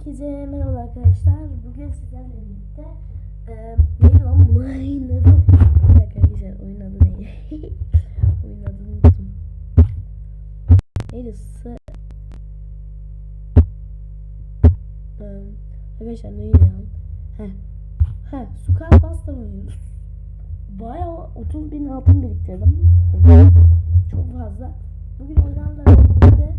Herkese merhaba arkadaşlar. Bugün sizlerle birlikte e, neydi lan bu oyunun adı? Bir dakika arkadaşlar oyunun adı neydi? oyunun adını unuttum. Neydi? S e, arkadaşlar neydi lan? Heh. Heh, Sukar Basta oynuyoruz. Bayağı 30 bin altın biriktirdim. Çok fazla. Bugün oyunlarla birlikte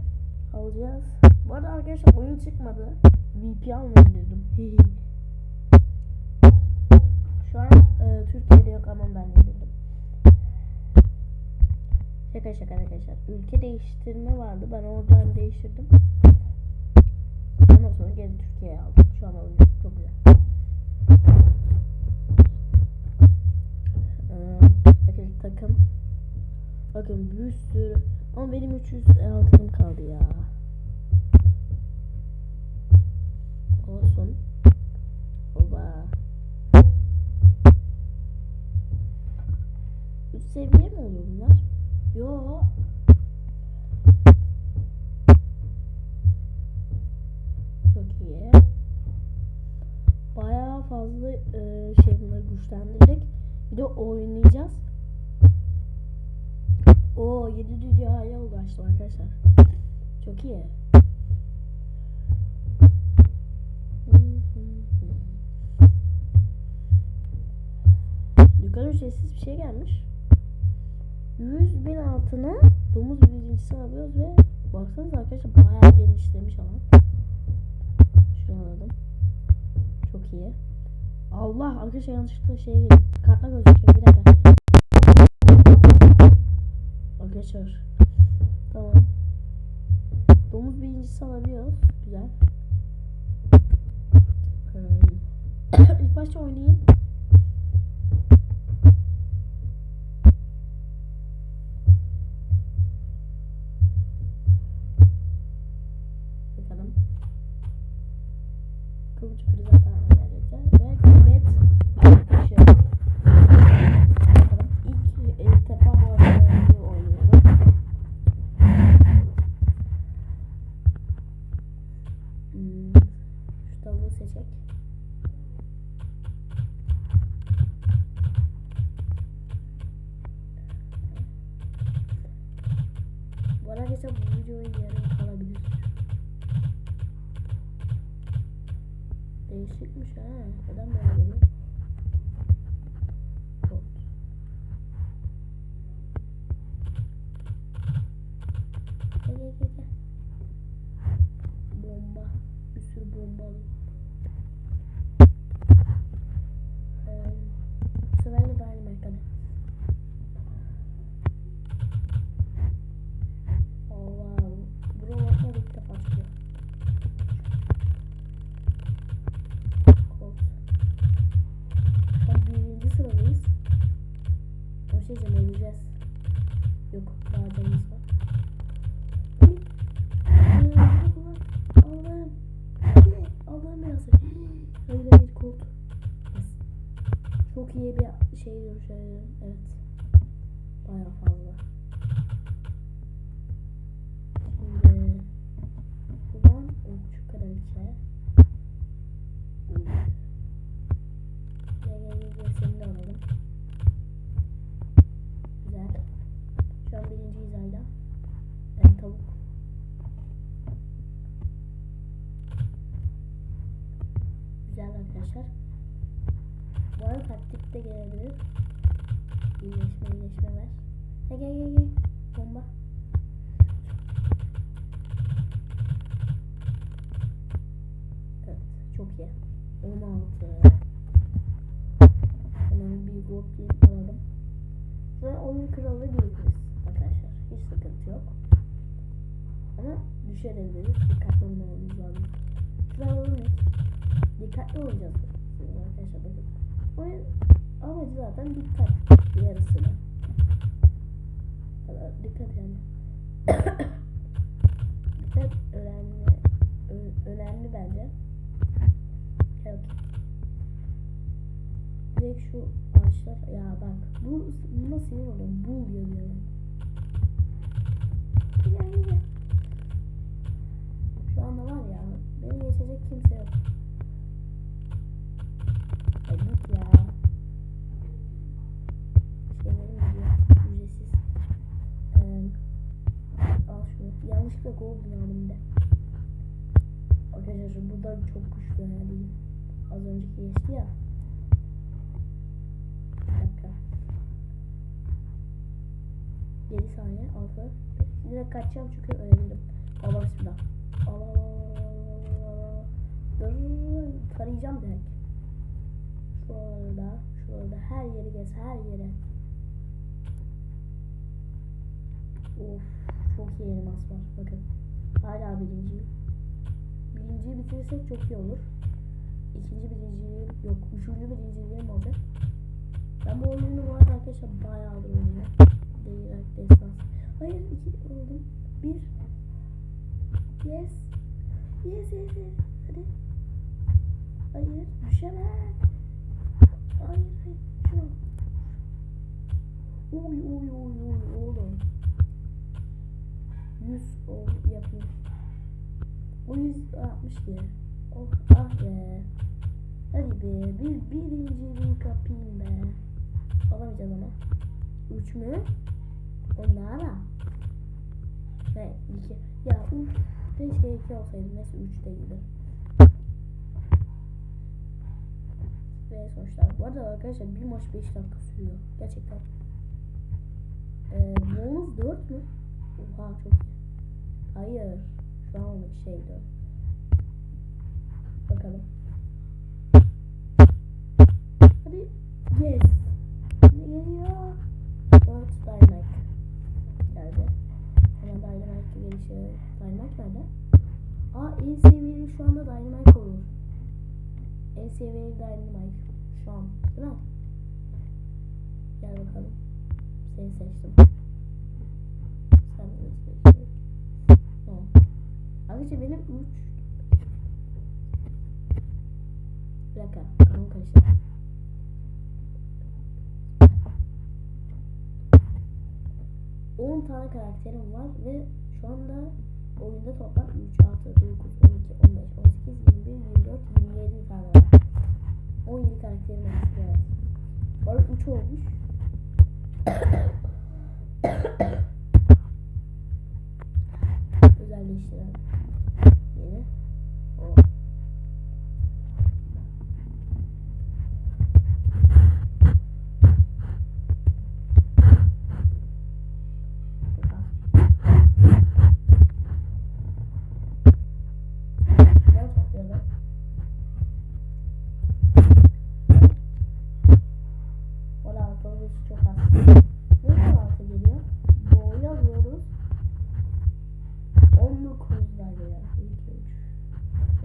alacağız. Bu arada arkadaşlar oyun çıkmadı. VPN indirdim. Şu an e, Türkiye'de yok ama ben indirdim. Şaka şaka arkadaşlar. Ülke değiştirme vardı. Ben oradan değiştirdim. Ondan sonra geri Türkiye'ye aldım. Şu an oyun çok güzel. Ee, bakın takım. Bakın bir sürü. Ama benim 300 altınım kaldı ya. Olsun. Oba. Üç seviye mi oluyor bunlar? Yo. Çok iyi. Bayağı fazla e, şey bunları güçlendirdik. Bir de oynayacağız. Oo 7 dünyaya ulaştım arkadaşlar. Çok iyi. Dükkan ücretsiz bir şey gelmiş. 100 bin altına domuz birincisi alıyoruz ve baksanıza arkadaşlar bayağı genişlemiş alan. Şunu alalım. Çok iyi. Allah arkadaşlar yanlışlıkla girdim. Kartla gözüküyor bir dakika. Arkadaşlar. Tamam. Domuz birincisi alabiliyoruz. Güzel. Hmm. İlk başta oynayayım. Değişikmiş ha. Neden böyle geliyor? Yok daha canımız de gelebilir. İyileşme iyileşme ver. Gel gel gel gel. Bomba. Evet çok iyi. 16. Hemen bir goblin alalım. An oyun kralı değiliz arkadaşlar. Hiç sıkıntı yok. Ama düşebiliriz. Dikkatli olmamız lazım. Alalım ilk. Dikkatli olacağız. Arkadaşlar bakın. Oyun amacı zaten dikkat yarısını. Valla Dikkat yani. dikkat önemli. Ö- önemli bence. Bakayım. Direkt şu ağaçlar ya bak bu buna sinir oluyorum. Bul yazıyorum. Gel. Şu anda var ya Beni geçecek kimse yok. Ay ya. Yanlışlıkla aldım bir de. Arkadaşlar bu da çok güçlü yani. Az önceki geçti ya. Bir dakika. 7 saniye 6 Direkt kaçacağım çünkü ölebilirim. Allah bismillah. Allah Allah Allah Allah. Tarayacağım direkt. Şurada, şurada her yeri gez, her yere. Of, çok iyi elmas var. Bakın. Hala birinciyim. Birinciyi bitirirsek çok iyi olur. İkinci birinciliğim yok. Üçüncü birinciliğim olacak. Ben bu oyunu bu arada arkadaşlar bayağıdır oynuyorum. Değil, destans. Hayır iki oldum. Bir. Yes. Yes yes yes. Hadi. Hayır düşemem. Hayır hayır. Şunu. Oy oy oy oy oğlum. 100 ol yapayım. O 160 ki. Oh ah be. Hadi be bir birinciliği kapayım be. Alamayacağım ama. 3 mü? O ne ara? Ne 2. Ya uf. Keşke 2 olsaydı. Neyse 3 değildi. Ve sonuçlar. Bu arada arkadaşlar bir maç 5 dakika sürüyor. Gerçekten. Ee, bonus 4 mü? Oha çok iyi. Hayır. Şu an şeydi. Bakalım. Hadi. Yes. Ne geliyor? 4 Dynamite. Geldi. Hemen Dynamite gelişi. Dynamite nerede? Aa en seviyeli şu anda Dynamite olur. En seviyeli Dynamite. Şu an. Değil mi? Gel bakalım. Seni seçtim. Sen beni seçtin. Arkadaşlar benim 3 Bir dakika. Kanım karıştı. On tane karakterim var ve şu anda oyunda toplam 3, 6, 9, 12, 15, 18, 21, 24, 27 tane var. 17 karakterim var. Evet. Arada 3 olmuş.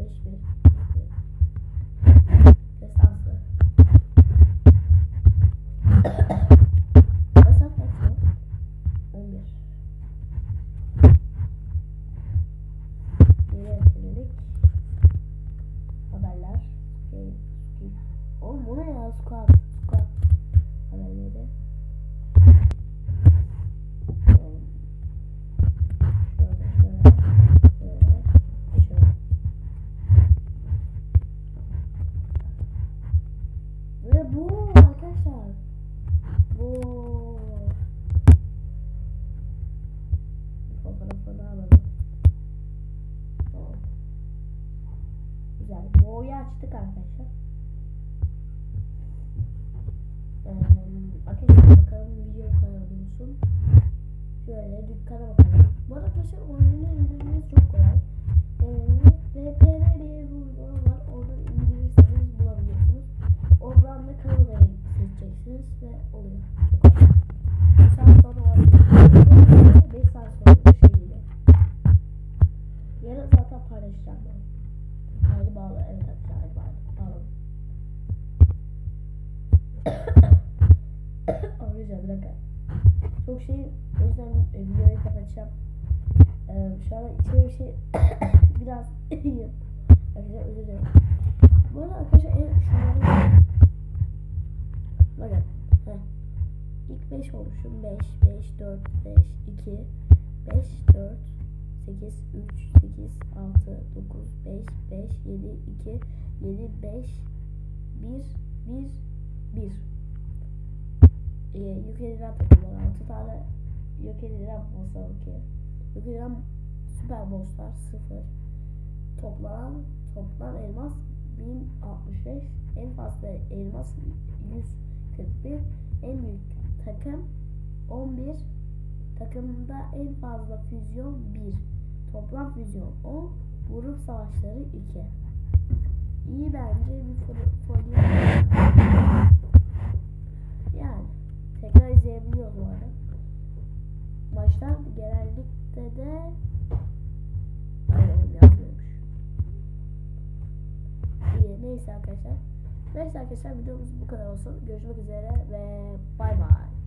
3, 5, 1, 1. Destansı. Destan kaç mı? 11. Geri ekledik. Haberler. Şey. Oğlum bu ne ya? Squad. İndirmeniz çok kolay. Ee, diye bir uygulama var. Oradan indirirseniz bulabiliyorsunuz. Oradan da kanalı seçeceksiniz ve oluyor. Çok kolay. Bir saat sonra o 5 saat sonra şey geliyor. Yarın zaten paylaşacağım. Evet arkadaşlar bağlı. Bağlı. Arkadaşlar bir dakika. Çok şey o yüzden e, videoyu kapatacağım. Ee, şu an içime bir şey biraz Arkadaşlar özür dilerim. Bu arada arkadaşlar en şunları Bakın. Heh. İlk 5 olmuşum. 5, 5, 4, 5, 2, 5, 4, 8, 3, 8, 6, 9, 5, 5, 7, 2, 7, 5, 1, 1, 1. Ee, yok edilen takımlar 6 tane yok edilen bosslar edilen süper bosslar 0. Toplam toplam elmas 1065. En fazla elmas 141. En büyük takım 11. Takımda en fazla füzyon 1. Toplam füzyon 10. Grup savaşları 2. İyi bence bir arkadaşlar. Neyse arkadaşlar videomuz bu kadar olsun. Görüşmek üzere ve bay bay.